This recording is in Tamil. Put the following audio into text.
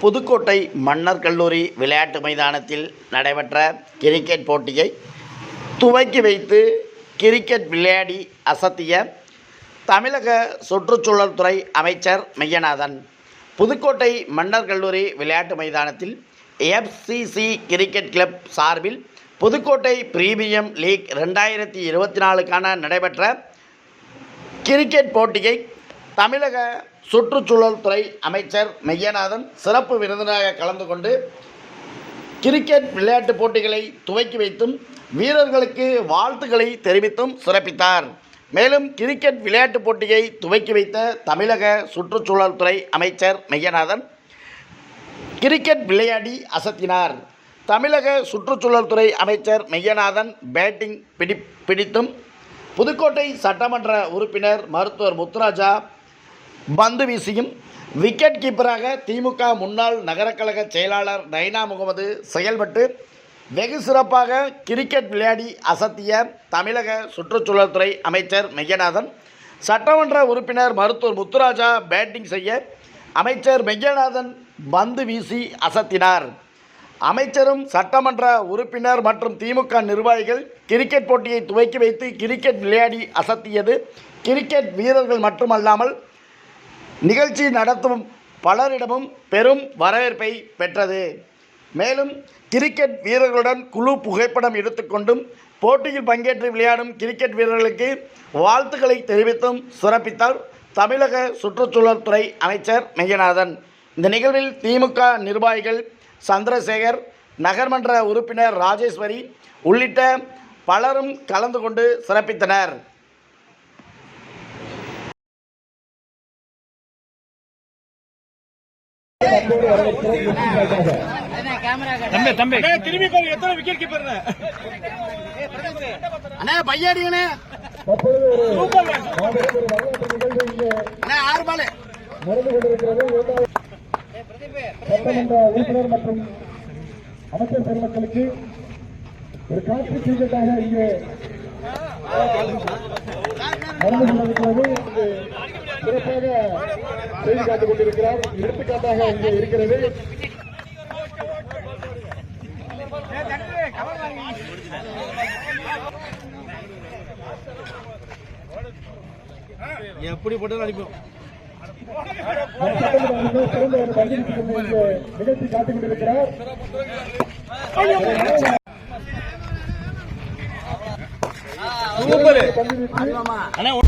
புதுக்கோட்டை மன்னர் கல்லூரி விளையாட்டு மைதானத்தில் நடைபெற்ற கிரிக்கெட் போட்டியை துவக்கி வைத்து கிரிக்கெட் விளையாடி அசத்திய தமிழக சுற்றுச்சூழல் துறை அமைச்சர் மெய்யநாதன். புதுக்கோட்டை மன்னர் கல்லூரி விளையாட்டு மைதானத்தில் எஃப்சிசி கிரிக்கெட் கிளப் சார்பில் புதுக்கோட்டை பிரீமியம் லீக் ரெண்டாயிரத்தி இருபத்தி நாலுக்கான நடைபெற்ற கிரிக்கெட் போட்டியை தமிழக சுற்றுச்சூழல் துறை அமைச்சர் மெய்யநாதன் சிறப்பு விருந்தினராக கலந்து கொண்டு கிரிக்கெட் விளையாட்டுப் போட்டிகளை துவக்கி வைத்தும் வீரர்களுக்கு வாழ்த்துக்களை தெரிவித்தும் சிறப்பித்தார். மேலும் கிரிக்கெட் விளையாட்டுப் போட்டியை துவக்கி வைத்த தமிழக சுற்றுச்சூழல் துறை அமைச்சர் மெய்யநாதன் கிரிக்கெட் விளையாடி அசத்தினார். தமிழக சுற்றுச்சூழல் துறை அமைச்சர் மெய்யநாதன் பேட்டிங் பிடி பிடித்தும் புதுக்கோட்டை சட்டமன்ற உறுப்பினர் மருத்துவர் முத்துராஜா பந்து வீசியும் விக்கெட் கீப்பராக திமுக முன்னாள் நகரக்கழக செயலாளர் நைனா முகமது செயல்பட்டு வெகு சிறப்பாக கிரிக்கெட் விளையாடி அசத்திய தமிழக சுற்றுச்சூழல் துறை அமைச்சர் மெய்யநாதன் சட்டமன்ற உறுப்பினர் மருத்துவர் முத்துராஜா பேட்டிங் செய்ய அமைச்சர் மெய்யநாதன் பந்து வீசி அசத்தினார். அமைச்சரும் சட்டமன்ற உறுப்பினர் மற்றும் திமுக நிர்வாகிகள் கிரிக்கெட் போட்டியை துவக்கி வைத்து கிரிக்கெட் விளையாடி அசத்தியது. கிரிக்கெட் வீரர்கள் மட்டுமல்லாமல் நிகழ்ச்சி நடத்தும் பலரிடமும் பெரும் வரவேற்பை பெற்றது. மேலும் கிரிக்கெட் வீரர்களுடன் குழு புகைப்படம் எடுத்துக்கொண்டும் போட்டியில் பங்கேற்று விளையாடும் கிரிக்கெட் வீரர்களுக்கு வாழ்த்துக்களை தெரிவித்தும் சிறப்பித்தார் தமிழக சுற்றுச்சூழல் துறை அமைச்சர் மெய்யநாதன். இந்த நிகழ்வில் திமுக நிர்வாகிகள் சந்திரசேகர் நகர்மன்ற உறுப்பினர் ராஜேஸ்வரி உள்ளிட்ட பலரும் கலந்து கொண்டு சிறப்பித்தனர். தம்பி தம்பி. திரும்பி பாருங்க எத்தனை விக்கெட் கீப்பர் அண்ணே? பையடிங்கண்ணே. சூப்பர் அண்ணே ஆறு பால் சட்டமன்ற உறுப்பினர் மற்றும் அமைச்சர் பெருமக்களுக்கு ஒரு காட்சி கிரிக்கெட்டாக இங்கே நடந்து கொண்டிருக்கிறது சிறப்பாக செய்தி காத்துக் கொண்டிருக்கிறார் எடுத்துக்காட்டாக இங்கே இருக்கிறது எப்படி போட்டு அடிப்போம் சிறந்த ஒரு பள்ளி நிகழ்ச்சி காத்துக் கொண்டிருக்கிறார் કરવું પડે.